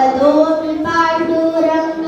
അതോ പാണ്ഡുരംഗ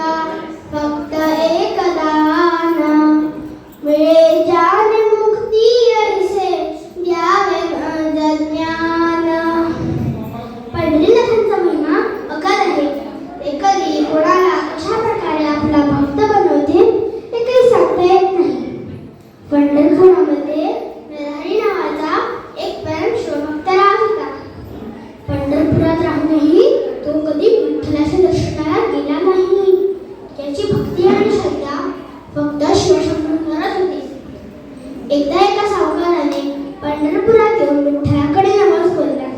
एकदा एका सावकाराने पंढरपुरात येऊन विठ्ठलाकडे नमाज बोलला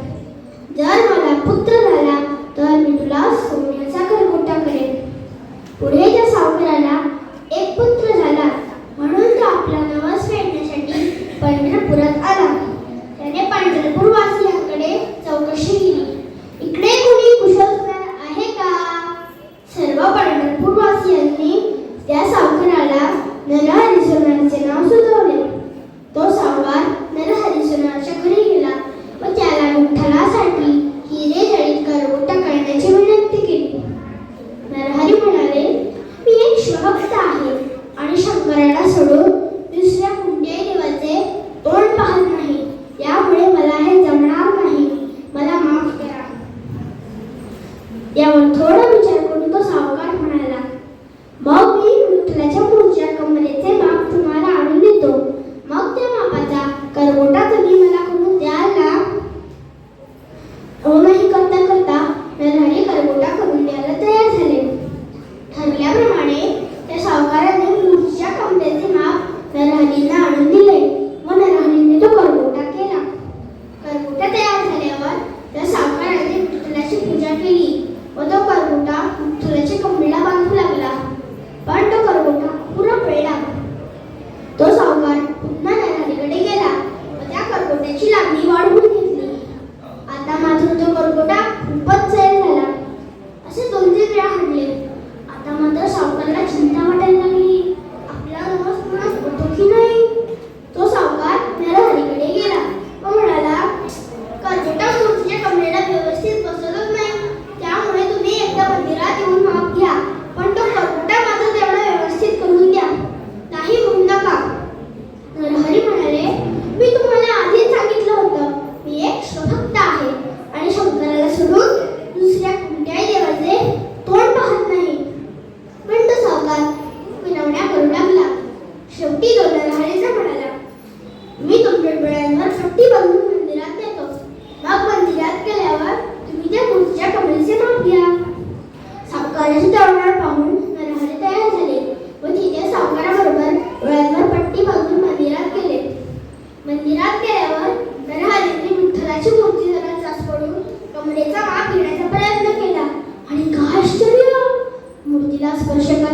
जर मला पुत्र झाला तर मी तुला सोन्याचा मोठा करेन. पुढे त्या सावकाराला एक पुत्र झाला म्हणून तो आपला नमाज फेडण्यासाठी पंढरपुरात यावर थोडा विचार करून तो सावकार म्हणाला എല്ലാ സ്പർശക്കാർ